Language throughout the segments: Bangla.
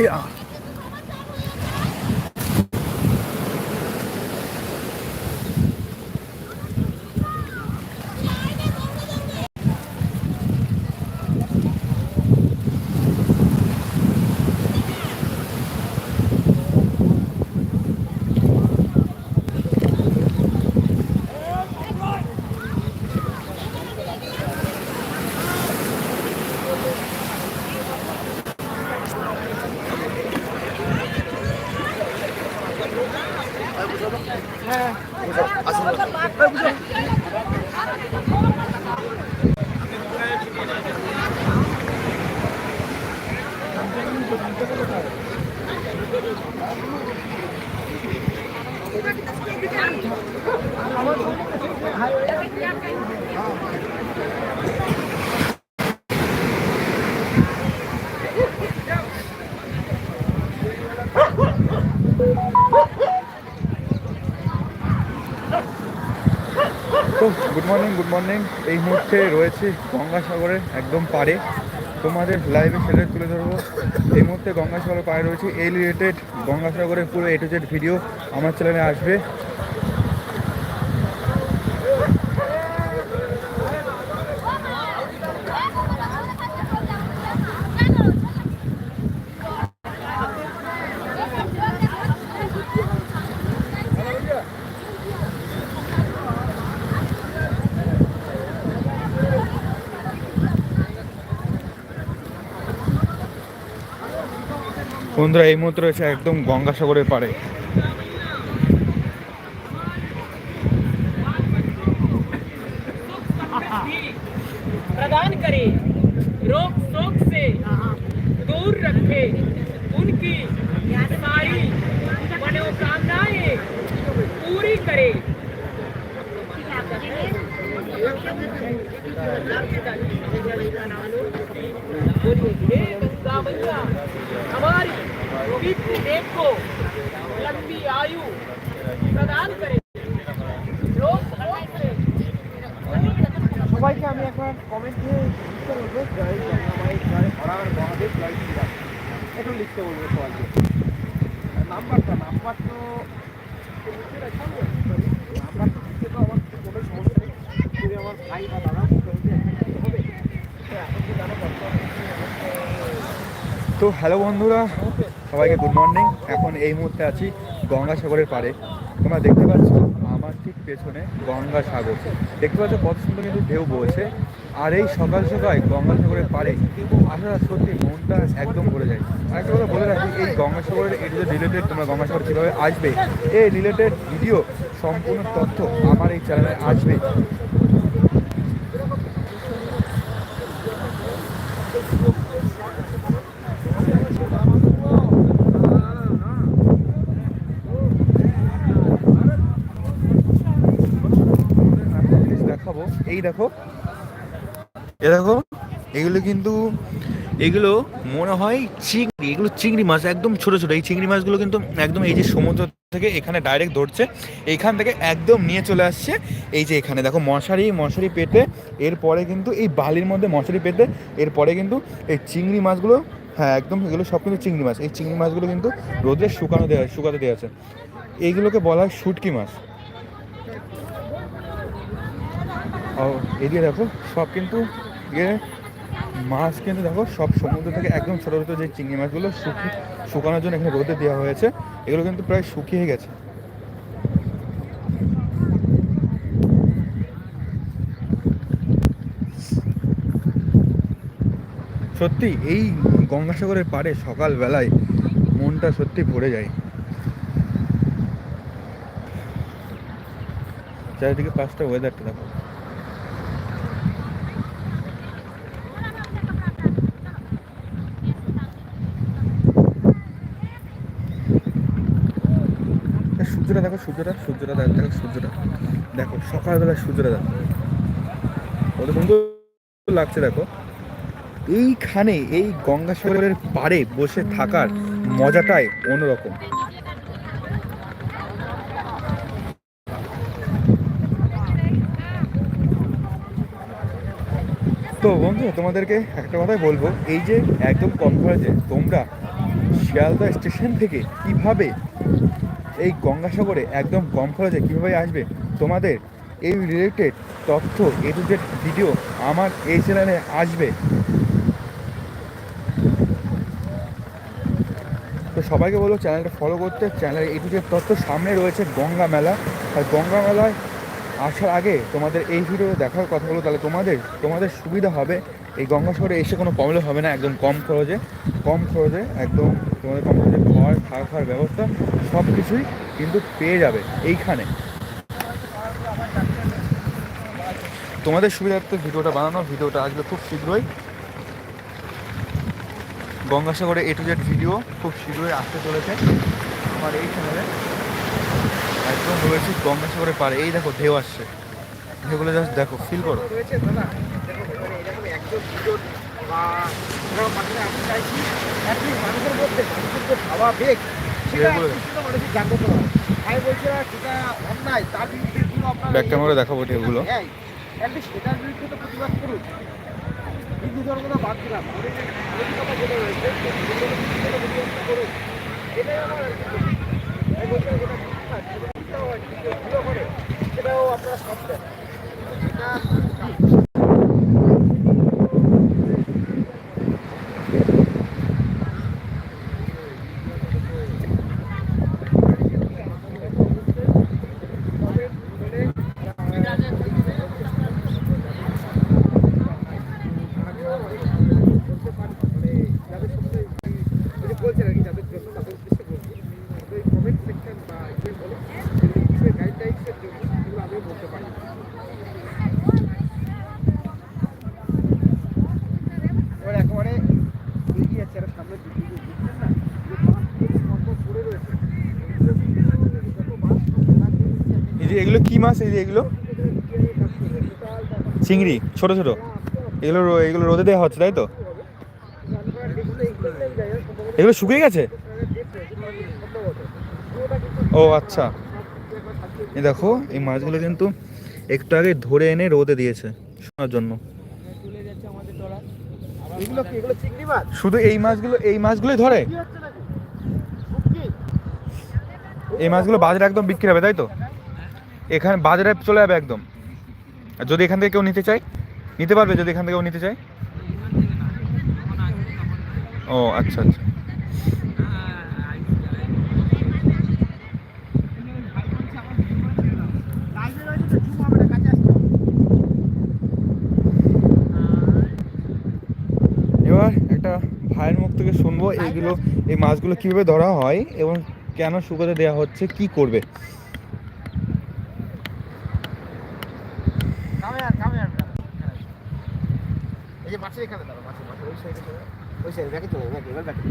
ইয়া। তো গুড মর্নিং গুড মর্নিং এই মুহূর্তে রয়েছে গঙ্গাসাগরের একদম পারে তোমাদের লাইভে সেটা তুলে ধরবো। এই মুহূর্তে গঙ্গাসাগরের পাড়ে রয়েছে এই রিলেটেড গঙ্গাসাগরের পুরো এ টু জেড ভিডিও আমার চ্যানেলে আসবে। বন্ধুরা এই মুহূর্তে রয়েছে একদম গঙ্গাসাগরের পাড়ে प्रदान करे रोग शोक से दूर रखे उनकी सारी मनोकामनाएं पूरी करे हे गंगा मैया हमारी पितृ देव को लंबी आयु प्रदान करे रोग शोक से সবাইকে আমি একবার কমেন্টে লিখতে বলবো জয় গঙ্গা মাই জয় হরার মহাদেব জয় শ্রীরাম একটু লিখতে বলবো সবাইকে আর নাম্বারটা নাম্বার তো নাম্বার তো লিখতে তো আমার কোনো সমস্যা নেই তুমি আমার ভাই বা দাদা বলতে হবে তো এখন তো জানো বর্তমানে তো হ্যালো বন্ধুরা সবাইকে গুড মর্নিং এখন এই মুহূর্তে আছি গঙ্গাসাগরের পাড়ে। তোমরা দেখতে পাচ্ছ আমার ঠিক পেছনে গঙ্গাসাগর। দেখতে পাচ্ছ কত সুন্দর কিন্তু ঢেউ বইছে। আর এই সকাল সকাল গঙ্গাসাগরের পাড়ে আসলে সত্যি মনটা একদম ভরে যায়। আরেকটা কথা বলে রাখি, এই গঙ্গাসাগরের এর যে রিলেটেড তোমরা গঙ্গাসাগর কীভাবে আসবে, এই রিলেটেড ভিডিও সম্পূর্ণ তথ্য আমার এই চ্যানেলে আসবে একটা জিনিস দেখাবো এই দেখো। এ দেখো, এগুলো কিন্তু, এগুলো মনে হয় চিংড়ি, এগুলো চিংড়ি মাছ, একদম ছোট ছোট। এই চিংড়ি মাছগুলো কিন্তু একদম এই যে সমুদ্র থেকে এখানে ডাইরেক্ট ধরছে এইখান থেকে একদম নিয়ে চলে আসছে। এই যে এখানে দেখো মশারি মশারি পেতে এরপরে কিন্তু এই বালির মধ্যে মশারি পেতে এরপরে কিন্তু এই চিংড়ি মাছগুলো হ্যাঁ একদম এগুলো সব কিন্তু চিংড়ি মাছ। এই চিংড়ি মাছগুলো কিন্তু রোদে শুকানো দেওয়া শুকাতে দেওয়া আছে। এইগুলোকে বলা হয় শুটকি মাছ ও এদিকে দেখো, সব কিন্তু ইয়ে মাছ কিন্তু দেখো, সব সমুদ্র থেকে একদম ছোটো ছোটো যে চিংড়ি মাছগুলো শুকিয়ে শুকানোর জন্য এখানে রোদে দেওয়া হয়েছে, এগুলো কিন্তু প্রায় শুকিয়ে গেছে। সত্যি, এই গঙ্গাসাগরের পাড়ে সকালবেলায় মনটা সত্যি ভরে যায়। চারিদিকে পাঁচটা ওয়েদারটা দেখো এই সূর্যটা সূর্যটা দেখো দেখো, সূর্যটা। দেখো সকালবেলা সূর্যটা দেখো। কত সুন্দর লাগছে দেখো। এইখানে, এই গঙ্গাসাগরের পাড়ে বসে থাকার মজাটাই অন্যরকম। তো বন্ধু, তোমাদেরকে একটা কথাই বলব। এই যে, একদম খরচে তোমরা শিয়ালদা স্টেশন থেকে কীভাবে এই গঙ্গাসাগরে একদম কম খরচে কীভাবে আসবে? তোমাদের এই রিলেটেড তথ্য এ টু জেড ভিডিও আমার এই চ্যানেলে আসবে। তো সবাইকে বলব চ্যানেলটা ফলো করতে। চ্যানেল এ টু জেড তথ্য সামনে রয়েছে গঙ্গা মেলা। আর গঙ্গা মেলায় আসার আগে তোমাদের এই ভিডিও দেখার কথা বলো তাহলে তোমাদের তোমাদের সুবিধা হবে। এই গঙ্গাসাগরে এসে কোনো প্রবলেম হবে না, একদম কম খরচে কম খরচে, একদম তোমাদের কম খরচে খাওয়ার খাওয়া খাওয়ার ব্যবস্থা সব কিছুই কিন্তু পেয়ে যাবে এইখানে। তোমাদের সুবিধার্থে ভিডিওটা বানানো, ভিডিওটা আসবে খুব শীঘ্রই। গঙ্গাসাগরে এ টু জেড ভিডিও খুব শীঘ্রই আসতে চলেছে। আমার এই চ্যানেলে একদম রয়েছে গঙ্গাসাগরের পাড়ে। এই দেখো, ঢেউ আসছে। ঢেউগুলো জাস্ট দেখো ফিল করো রয়েছে দাদা দেখো এখানে এরকম একজন দুজন বা কোনো পাশে আমি চাইছি অ্যাটলিস্ট মানুষের মধ্যে মানুষের যে ভাবা বেগ সেটা মানুষের জাগ্রত হয় আমি বলছি না সেটা অন্যায় তার বিরুদ্ধে কোনো আপনার ব্যাক ক্যামেরা দেখাবো ঢেউগুলো হ্যাঁ অ্যাটলিস্ট সেটার বিরুদ্ধে তো প্রতিবাদ করুন হিন্দু ধর্মটা বাদ দিলাম কথা বলে রয়েছে করুন এটাই আমার আর কি আমি বলছি না যেটা ঠিক না সেটা ঠিকটাও হয় কিন্তু কেউ ভুলও করে সেটাও আপনারা সব দেন সেটা বলছেন আর কি যাদের জন্য তাদের উদ্দেশ্যে বলছি তো এই কমেন্ট সেকশন বা ইয়ে বলে গাইডলাইন্সের জন্য এগুলো আমিও বলতে পারি এবার একেবারে এগিয়ে যাচ্ছে আর সামনে দিকে বুঝছেন না যে কত পড়ে রয়েছে এগুলো কিন্তু যত মাছ মেলা এই যে এগুলো কি মাছ? এই যে এগুলো? চিংড়ি ছোট ছোট। এগুলো এগুলো রোদে দেওয়া হচ্ছে তাই তো? এগুলো শুকিয়ে গেছে? ও আচ্ছা। এই দেখো এই মাছগুলো কিন্তু একটু আগে ধরে এনে রোদে দিয়েছে শোনার জন্য। শুধু এই মাছগুলো এই মাছগুলোই ধরে? এই মাছগুলো বাজারে একদম বিক্রি হবে তাই তো? এখানে বাজারে চলে যাবে একদম। যদি এখান থেকে কেউ নিতে চায়, নিতে পারবে যদি এখান থেকে কেউ নিতে চায়? ও আচ্ছা আচ্ছা। এবার একটা ভাইয়ের মুখ থেকে শুনব এইগুলো এই মাছগুলো কীভাবে ধরা হয় এবং কেন শুকোতে দেওয়া হচ্ছে, কি করবে ক্যামেরা ক্যামেরা এই যে মাছের এখানে দাঁড়া মাছের মাছের ওই সাইডে ওই সাইডে ব্যাকে চলে ব্যাকে এবার ব্যাকে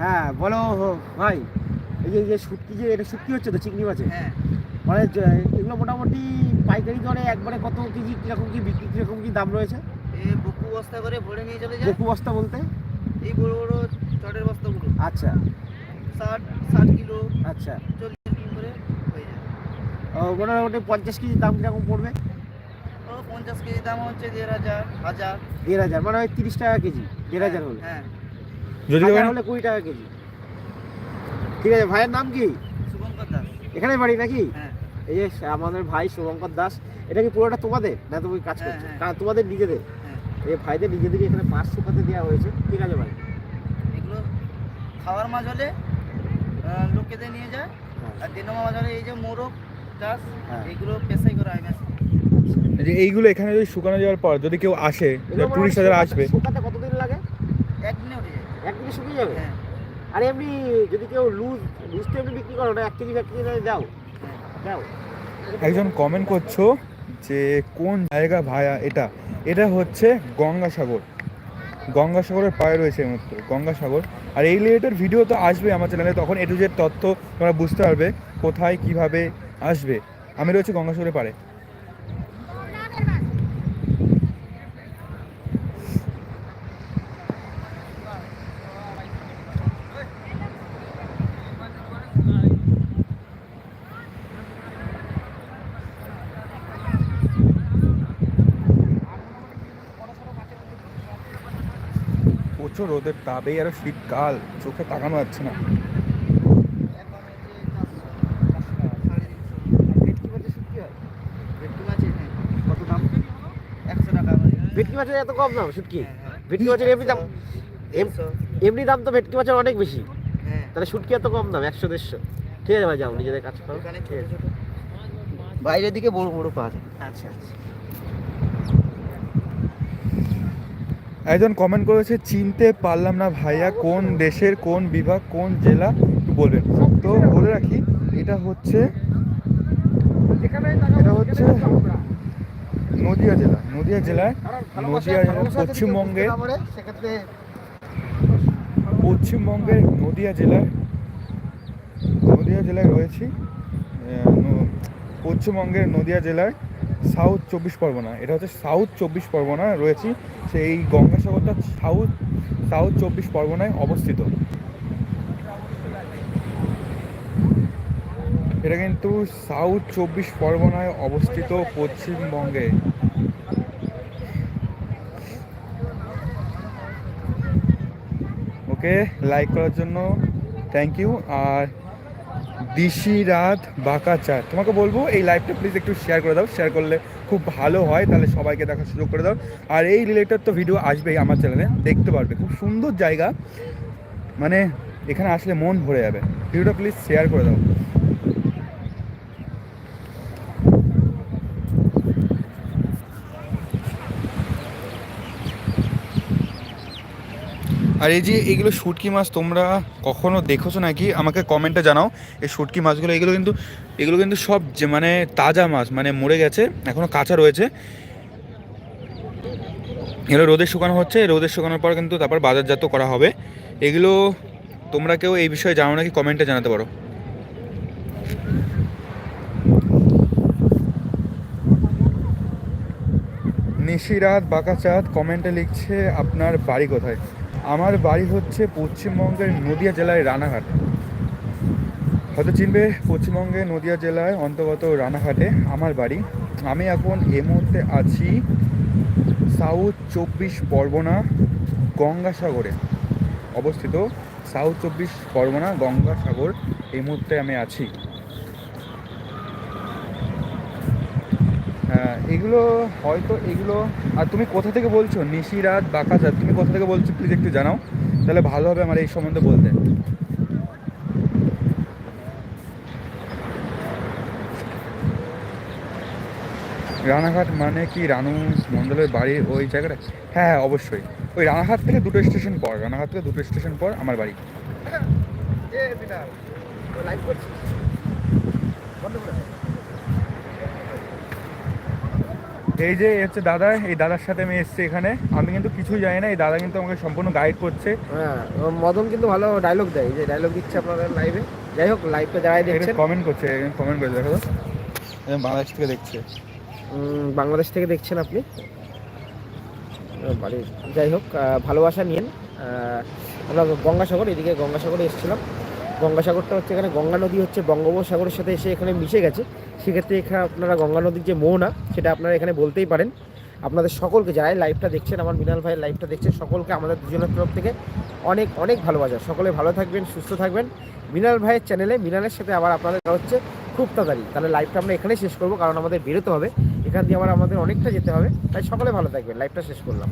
হ্যাঁ বলো ভাই এই যে শুটকি যে এটা শুটকি হচ্ছে তো চিংড়ি মাছের? হ্যাঁ। মানে এগুলো মোটামুটি পাইকারি দরে একবারে কত কেজি কীরকম কি বিক্রি কীরকম কি দাম রয়েছে? বকু বস্তা করে ভরে নিয়ে চলে যায়। বকু বস্তা বলতে? এই বড় বড় চটের বস্তাগুলো আচ্ছা। ষাট ষাট কিলো আচ্ছা। চল্লিশ কিলো করে হয়ে যায়। মোটামুটি পঞ্চাশ কেজি দাম কীরকম পড়বে? পঞ্চাশ কেজি দাম হচ্ছে দেড় হাজার হাজার। দেড় হাজার মানে ওই তিরিশ টাকা কেজি দেড় হাজার হলে। হ্যাঁ যদি হলে কুড়ি টাকা কেজি। ঠিক আছে ভাইয়ের নাম কি? শুভঙ্কর দাস। এখানে বাড়ি নাকি? হ্যাঁ। এই যে আমাদের ভাই শুভঙ্কর দাস এটা কি পুরোটা তোমাদের? না তুমি কাজ হ্যাঁ, করছ? হ্যাঁ। কারণ তোমাদের নিজেদের। হ্যাঁ। এই ভাইদের নিজেদেরকে এখানে মাছ শুকাতে দেওয়া হয়েছে। ঠিক আছে ভাই। এগুলো খাওয়ার মাছ হলে লোকেদের নিয়ে যায়। আর দিনমা মাছ হলে এই যে মোরগ চাষ হ্যাঁ। এগুলো পেশাই করা হয় যে এইগুলো এখানে যদি শুকানো যাওয়ার পর যদি কেউ আসে টুরিস্ট যারা আসবে। শুকাতে কতদিন লাগে? একদিনে একদিনে শুকিয়ে যাবে? হ্যাঁ। আর এমনি যদি কেউ লুজ লুজ তো এমনি বিক্রি করো না এক কেজি এক কেজি দাও। দাও। একজন কমেন্ট করছ যে কোন জায়গা ভায়া এটা? এটা হচ্ছে গঙ্গাসাগর। গঙ্গাসাগরের পায়ে রয়েছে এই মুহূর্তে গঙ্গাসাগর। আর এই রিলেটেড ভিডিও তো আসবে আমার চ্যানেলে তখন এটু যে তথ্য তোমরা বুঝতে পারবে কোথায় কীভাবে আসবে। আমি রয়েছি গঙ্গাসাগরের পাড়ে। প্রচুর রোদের তাপেই আরও শীতকাল চোখে তাকানো যাচ্ছে না। ভেটকি মাছের শুটকি ভেটকি মাছের দাম একশো টাকা ভেটকি মাছের এত কম দাম শুটকি? হ্যাঁ, হ্যাঁ। ভেটকি মাছের এমনি দাম এমনি দাম তো ভেটকি মাছের অনেক বেশি। হ্যাঁ। তাহলে শুটকি এত কম দাম একশো দেড়শো। ঠিক আছে ভাই যাও নিজেদের কাজ করো। ঠিক আছে। বাইরের দিকে বড় বড় পাওয়া যায়। আচ্ছা আচ্ছা। একজন কমেন্ট করেছে, চিনতে পারলাম না ভাইয়া, কোন দেশের, কোন বিভাগ, কোন জেলা? বলবেন। তো বলে রাখি, এটা হচ্ছে এটা হচ্ছে নদিয়া জেলা। নদিয়া জেলায়, নদিয়া জেলা পশ্চিমবঙ্গের পশ্চিমবঙ্গের নদিয়া জেলায় নদিয়া জেলায় রয়েছি পশ্চিমবঙ্গের নদিয়া জেলার সাউথ চব্বিশ পরগনা। এটা হচ্ছে সাউথ চব্বিশ পরগনা, রয়েছি সেই গঙ্গাসাগরটা সাউথ সাউথ চব্বিশ পরগনায় অবস্থিত। এটা কিন্তু সাউথ চব্বিশ পরগনায় অবস্থিত পশ্চিমবঙ্গে। ওকে লাইক করার জন্য থ্যাংক ইউ আর দিশি রাত, বাঁকা চার তোমাকে বলব, এই লাইভটা প্লিজ একটু শেয়ার করে দাও। শেয়ার করলে খুব ভালো হয়, তাহলে সবাইকে দেখার সুযোগ করে দাও। আর এই রিলেটেড তো ভিডিও আসবেই আমার চ্যানেলে দেখতে পারবে। খুব সুন্দর জায়গা। মানে এখানে আসলে মন ভরে যাবে। ভিডিওটা প্লিজ শেয়ার করে দাও। আর এই যে এইগুলো শুটকি মাছ তোমরা কখনো দেখেছ নাকি? আমাকে কমেন্টে জানাও। এই শুটকি মাছগুলো, এগুলো কিন্তু এগুলো কিন্তু সব যে মানে তাজা মাছ মানে মরে গেছে, এখনও কাঁচা রয়েছে। এগুলো রোদে শুকানো হচ্ছে রোদে শুকানোর পর কিন্তু তারপর বাজারজাত করা হবে। এগুলো তোমরা কেউ এই বিষয়ে জানো নাকি? কমেন্টে জানাতে পারো। নিশিরাত, বাঁকাচাঁদ কমেন্টে লিখছে আপনার বাড়ি কোথায়? আমার বাড়ি হচ্ছে পশ্চিমবঙ্গের নদিয়া জেলায় রানাঘাট। হয়তো চিনবে, পশ্চিমবঙ্গের নদিয়া জেলায় অন্তর্গত রানাঘাটে আমার বাড়ি। আমি এখন এই মুহূর্তে আছি সাউথ চব্বিশ পরগনা গঙ্গাসাগরে। অবস্থিত সাউথ চব্বিশ পরগনা গঙ্গাসাগর এই মুহূর্তে আমি আছি। এগুলো হয়তো এগুলো, আর তুমি কোথা থেকে বলছো? নিশিরাত বাঁকাচাঁদ তুমি কোথা থেকে বলছো? প্লিজ একটু জানাও, তাহলে ভালো হবে আমার এই সম্বন্ধে বলতে। রানাঘাট মানে কি? রানু মণ্ডলের বাড়ি ওই জায়গাটা? হ্যাঁ হ্যাঁ অবশ্যই। ওই রানাঘাট থেকে দুটো স্টেশন পর, রানাঘাট থেকে দুটো স্টেশন পর আমার বাড়ি লাইভ করছি বন্ধ করে দে। এই যে হচ্ছে দাদা এই দাদার সাথে আমি এসেছি এখানে। আমি কিন্তু কিছুই জানি না এই দাদা কিন্তু আমাকে সম্পূর্ণ গাইড করছে। হ্যাঁ মদন কিন্তু ভালো ডায়লগ দেয় যে ডায়লগ দিচ্ছে আপনাদের লাইভে যাই হোক লাইভটা যারাই দেখছেন। কমেন্ট করছে কমেন্ট করে দেখো তো। বাংলাদেশ থেকে দেখছে। বাংলাদেশ থেকে দেখছেন আপনি? যাই হোক ভালোবাসা নিয়েন। আমরা গঙ্গাসাগর এদিকে গঙ্গাসাগরে এসেছিলাম। গঙ্গাসাগরটা হচ্ছে এখানে, গঙ্গা নদী হচ্ছে বঙ্গোপসাগরের সাথে এসে এখানে মিশে গেছে। সেক্ষেত্রে এখানে আপনারা গঙ্গা নদীর যে মোহনা, সেটা আপনারা এখানে বলতেই পারেন। আপনাদের সকলকে যারাই লাইভটা দেখছেন, আমার মিনাল ভাইয়ের লাইভটা দেখছেন, সকলকে আমাদের দুজনের তরফ থেকে অনেক অনেক ভালোবাসা। সকলে ভালো থাকবেন, সুস্থ থাকবেন। মিনাল ভাইয়ের চ্যানেলে মিনালের সাথে আবার আপনাদের হচ্ছে খুব তাড়াতাড়ি। তাহলে লাইভটা আমরা এখানেই শেষ করব, কারণ আমাদের বেরোতে হবে। এখান দিয়ে আবার আমাদের অনেকটা যেতে হবে। তাই সকলে ভালো থাকবেন। লাইভটা শেষ করলাম।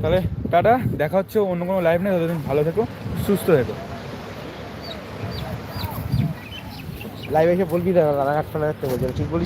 তাহলে টাটা, দেখা হচ্ছে অন্য কোনো লাইভ নেই ততদিন ভালো থেকো, সুস্থ থেকো। লাইভে এসে বলবি না রানাঘাট ফানাঘাট বলছি। ঠিক বলি